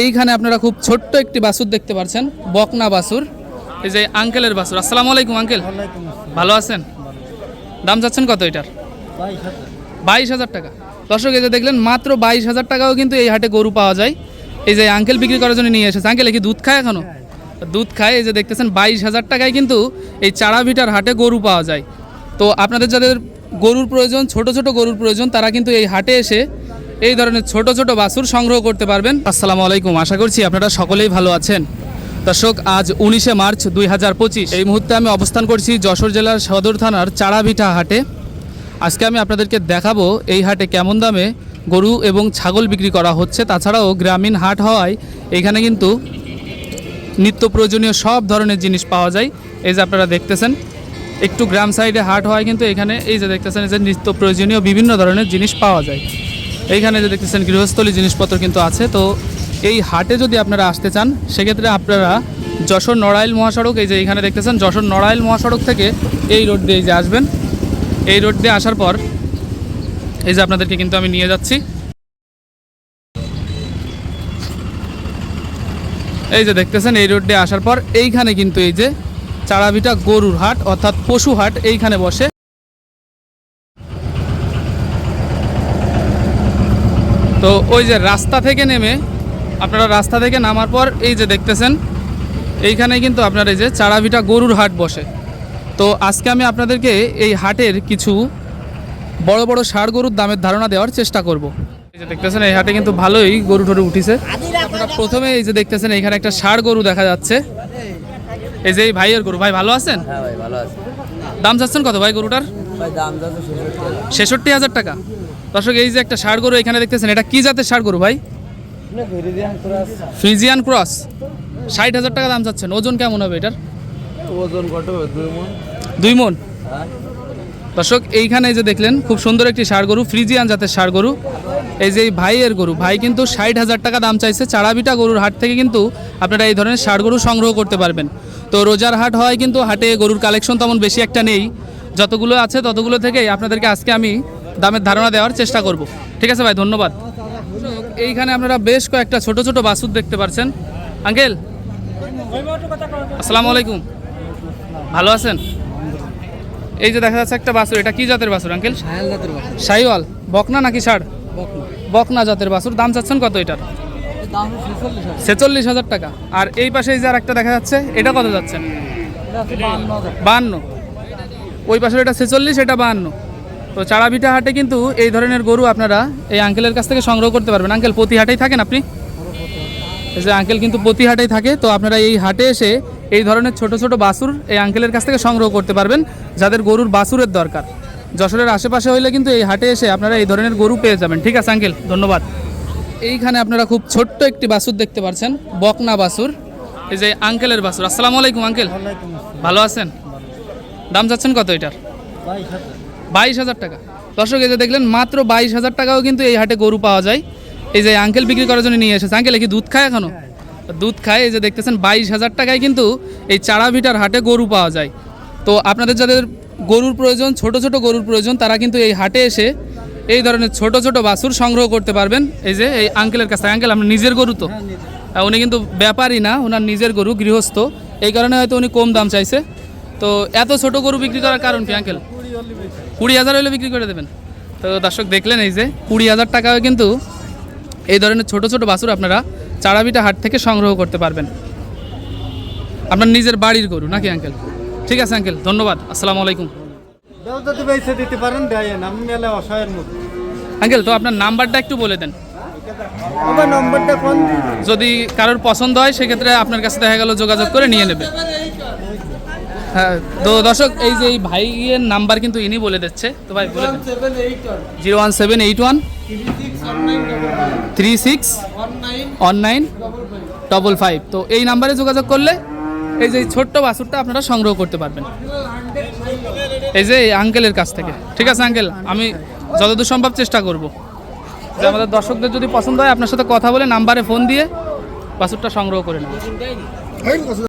এইখানে আপনারা খুব ছোট্ট একটি বাসুর দেখতে পাচ্ছেন বকনা বাসুর। এই যে আঙ্কেলের বাসুর। আসসালামু আলাইকুম আঙ্কেল। ভালো আছেন? দাম চাচ্ছেন কত এটার? বাইশ হাজার। টাকা। দর্শক এই যে দেখলেন মাত্র বাইশ হাজার টাকাও কিন্তু এই হাটে গরু পাওয়া যায়। এই যে আঙ্কেল বিক্রি করার জন্য নিয়ে এসেছে। আঙ্কেল কি দুধ খায় এখনও? দুধ খায়। এই যে দেখতেছেন বাইশ হাজার টাকায় কিন্তু এই চারা ভিটার হাটে গরু পাওয়া যায়। তো আপনাদের যাদের গরুর প্রয়োজন ছোট ছোট গরুর প্রয়োজন তারা কিন্তু এই হাটে এসে এই ধরনের ছোট ছোট বাছুর সংগ্রহ করতে পারবেন। আসসালামু আলাইকুম। আশা করছি আপনারা সকলেই ভালো আছেন। দর্শক, আজ উনিশে মার্চ দুই হাজার পঁচিশ। এই মুহূর্তে আমি অবস্থান করছি যশোর জেলার সদর থানার চারাভিটা হাটে। আজকে আমি আপনাদেরকে দেখাবো এই হাটে কেমন দামে গরু এবং ছাগল বিক্রি করা হচ্ছে। তাছাড়াও গ্রামীণ হাট হওয়ায় এখানে কিন্তু নিত্য প্রয়োজনীয় সব ধরনের জিনিস পাওয়া যায়। এই যে আপনারা দেখতেছেন, একটু গ্রাম সাইডে হাট হওয়ায় কিন্তু এখানে এই যে দেখতেছেন, এই যে নিত্য প্রয়োজনীয় বিভিন্ন ধরনের জিনিস পাওয়া যায়। এইখানে যে দেখতেছেন গৃহস্থলী জিনিসপত্র কিন্তু আছে, তো এই হাটে যদি আপনারা আসতে চান, সেক্ষেত্রে আপনারা যশোর নড়াইল মহাসড়ক, এই যে এখানে দেখতেছেন যশোর নড়াইল মহাসড়ক থেকে এই রোড দিয়ে যে আসবেন। এই রোড দিয়ে আসার পর এই যে আপনাদেরকে কিন্তু আমি নিয়ে যাচ্ছি। এই যে দেখতেছেন এই রোড দিয়ে আসার পর এইখানে কিন্তু এই যে চারাভিটা গরুর হাট, অর্থাৎ পশু হাট, এইখানে বসে। তো ওই যে রাস্তা থেকে নেমে আপনারা রাস্তা থেকে নামার পর এই যে দেখতেছেন এইখানে কিন্তু আপনার এই যে চারাভিটা গরুর হাট বসে। তো আজকে আমি আপনাদেরকে এই হাটের কিছু বড় বড় ষাড় গরুর দামের ধারণা দেওয়ার চেষ্টা করব। এই যে দেখতেছেন এই হাটে কিন্তু ভালোই গরু টরু উঠিছে। আপনারা প্রথমে এই যে দেখতেছেন এখানে একটা ষাড় গরু দেখা যাচ্ছে। এই যে এই ভাইয়ের গরু ভাই ভালো আছেন? হ্যাঁ ভাই ভালো আছে। দাম চাচ্ছেন কত ভাই গরুটার? ছেষট্টি হাজার টাকা। দর্শক এই যে একটা ষাড় গরু এখানে দেখতেছেন এটা কি জাতের ষাড় গরু ভাই? Friesian cross. ষাট হাজার টাকা দাম চাচ্ছেন। ওজন কেমন হবে এটার? ওজন কত দুই মন। হ্যাঁ। দর্শক এইখানে যে দেখলেন খুব সুন্দর একটি ষাড় গরু ফ্রিজিয়ান জাতের ষাড় গরু। এই যে ভাইয়ের গরু ভাই কিন্তু ষাট হাজার টাকা দাম চাইছে। চারাবিটা গরুর হাট থেকে কিন্তু আপনারা এই ধরনের ষাড় গরু সংগ্রহ করতে পারবেন। তো রোজার হাট হয় কিন্তু হাটে গরুর কালেকশন তেমন বেশি একটা নেই। যতগুলো আছে ততগুলো থেকেই আপনাদেরকে আজকে আমি দামের ধারণা দেওয়ার চেষ্টা করব। ঠিক আছে ভাই ধন্যবাদ। এইখানে আপনারা বেশ কয়েকটা ছোট ছোট বাসুর দেখতে পাচ্ছেন আঙ্কেল আসসালামু আলাইকুম। ভালো আছেন? এই যে দেখা যাচ্ছে একটা বাছুর এটা কি জাতের বাছুর আঙ্কেল? শাইওয়াল বকনা নাকি ষাড়? বকনা। জাতের বাছুর দাম চাচ্ছেন কত এটার? ছেচল্লিশ হাজার। টাকা। আর এই পাশে যে আর একটা দেখা যাচ্ছে এটা কত যাচ্ছে? বাহান্ন ওই পাশে এটা ছেচল্লিশ এটা বাহান্ন তো চাড়াভিটা হাটে কিন্তু এই ধরনের গরু আপনারা এই আঙ্কেলের কাছ থেকে সংগ্রহ করতে পারবেন। আঙ্কেল প্রতি হাটেই থাকেন আপনি? এই যে আঙ্কেল কিন্তু প্রতি হাটেই থাকে তো আপনারা এই হাটে এসে এই ধরনের ছোট ছোট বাছুর এই আঙ্কেলের কাছ থেকে সংগ্রহ করতে পারবেন যাদের গরুর বাছুরের দরকার। যশোরের আশেপাশে হইলে কিন্তু এই হাটে এসে আপনারা এই ধরনের গরু পেয়ে যাবেন। ঠিক আছে আঙ্কেল ধন্যবাদ। এইখানে আপনারা খুব ছোট্ট একটি বাসুর দেখতে পাচ্ছেন বকনা বাছুর এই যে আঙ্কেলের বাসুর। আসসালামু আলাইকুম আঙ্কেল ভালো আছেন? দাম যাচ্ছেন কত এটার? বাইশ হাজার টাকা। দর্শক এই যে দেখলেন মাত্র বাইশ হাজার টাকাও কিন্তু এই হাটে গরু পাওয়া যায়। এই যে আঙ্কেল বিক্রি করার জন্য নিয়ে এসেছে। আঙ্কেল কি দুধ খায় এখনও? দুধ খায় এই যে দেখতেছেন বাইশ হাজার টাকায় কিন্তু এই চারা ভিটার হাটে গরু পাওয়া যায়। তো আপনাদের যাদের গরুর প্রয়োজন ছোট ছোট গরুর প্রয়োজন তারা কিন্তু এই হাটে এসে এই ধরনের ছোট ছোট বাছুর সংগ্রহ করতে পারবেন। এই যে এই আঙ্কেলের কাছে আঙ্কেল আপনার নিজের গরু তো? উনি কিন্তু ব্যাপারই না ওনার নিজের গরু গৃহস্থ। এই কারণে হয়তো উনি কম দাম চাইছে। তো এত ছোট গরু বিক্রি করার কারণ কি আঙ্কেল কুড়ি হাজার হলে বিক্রি করে দেবেন। তো দর্শক দেখলেন এই যে কুড়ি হাজার টাকাও কিন্তু এই ধরনের ছোট ছোট বাছুর আপনারা চারাবিটা হাট থেকে সংগ্রহ করতে পারবেন। আপনার নিজের বাড়ির গরু নাকি আঙ্কেল ঠিক আছে আঙ্কেল ধন্যবাদ আসসালামু আলাইকুম। দাও যদি বেঁচে দিতে পারেন দেন আমি মেলে অসহায়ের মতো আঙ্কেল তো আপনার নাম্বারটা একটু বলে দেন। আমার নম্বরটা কোন যদি কারোর পছন্দ হয় সেক্ষেত্রে আপনার কাছে দেখা গেল যোগাযোগ করে নিয়ে নেবে। হ্যাঁ তো দর্শক, এই যে এই ভাইয়ের নাম্বার কিন্তু ইনি বলে দিচ্ছে। তো ভাই বলে zero one seven eight one three six one nine double five. তো এই নাম্বারে যোগাযোগ করলে এই যে ছোট্ট বাছুরটা আপনারা সংগ্রহ করতে পারবেন। এই যে আঙ্কেলের কাছ থেকে। ঠিক আছে আঙ্কেল আমি যতদূর সম্ভব চেষ্টা করব। যে আমাদের দর্শকদের যদি পছন্দ হয়, আপনার সাথে কথা বলে নাম্বারে ফোন দিয়ে বাছুরটা সংগ্রহ করে নেব।